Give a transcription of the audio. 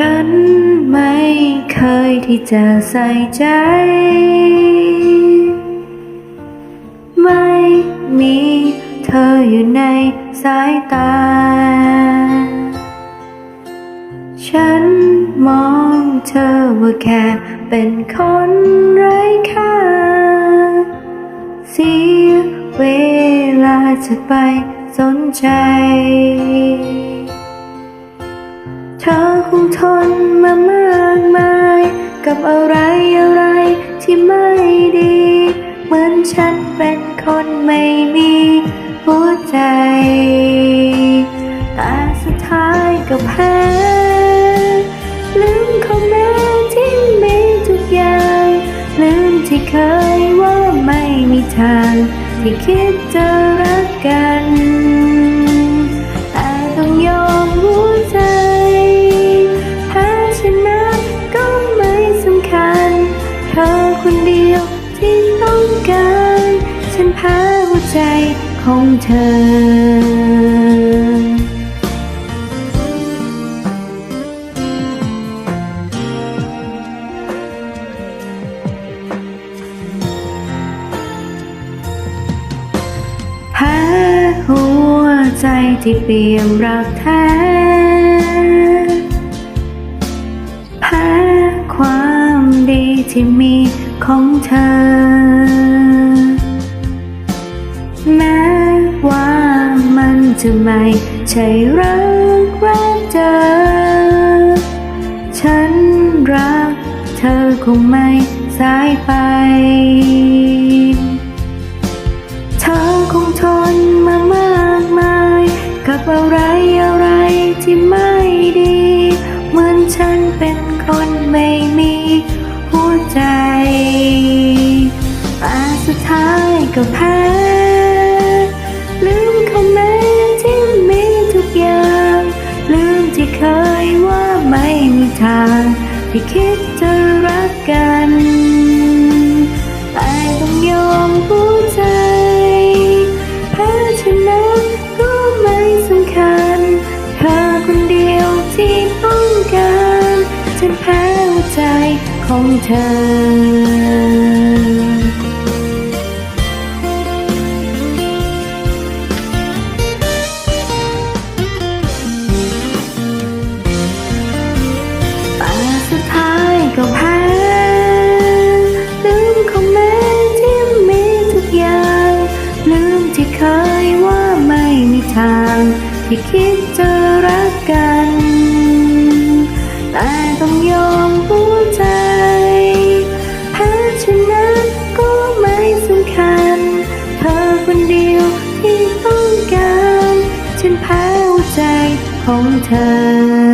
ฉันไม่เคยที่จะใส่ใจ ไม่มีเธออยู่ในสายตา ฉันมองเธอว่าแค่เป็นคนไร้ค่าเสียเวลาจะไปสนใจ คงทนมามากมาย กับอะไรอะไรที่ไม่ดี เหมือนฉันเป็นคนไม่มีหัวใจ แต่สุดท้ายก็แพ้ลืมคอมเมนต์ที่มีทุกอย่าง ลืมที่เคยว่าไม่มีทาง ที่คิดจะรักกัน ใจของเธอแพ้หัวใจที่เปี่ยมรักแท้แพ้ความดีที่มีของเธอ มันจะไมใช่รักแรกเจอฉันรักเธอคงไม่สายไป เธอคงทนมามากมาย กับอะไรอะไรที่ไม่ดี เหมือนฉันเป็นคน ไม่มีทางที่คิดจะรักกันไอต้องยอมผู้ใจแพ้ชนะก็ไม่สำคัญเธอคนเดียวที่ต้องการฉันแพ้ใจของเธอ ที่คิดจะรักกัน แต่ต้องยอมหัวใจแพ้ชนะก็ไม่สำคัญ เธอคนเดียวที่ต้องการ ฉันแพ้ใจของเธอ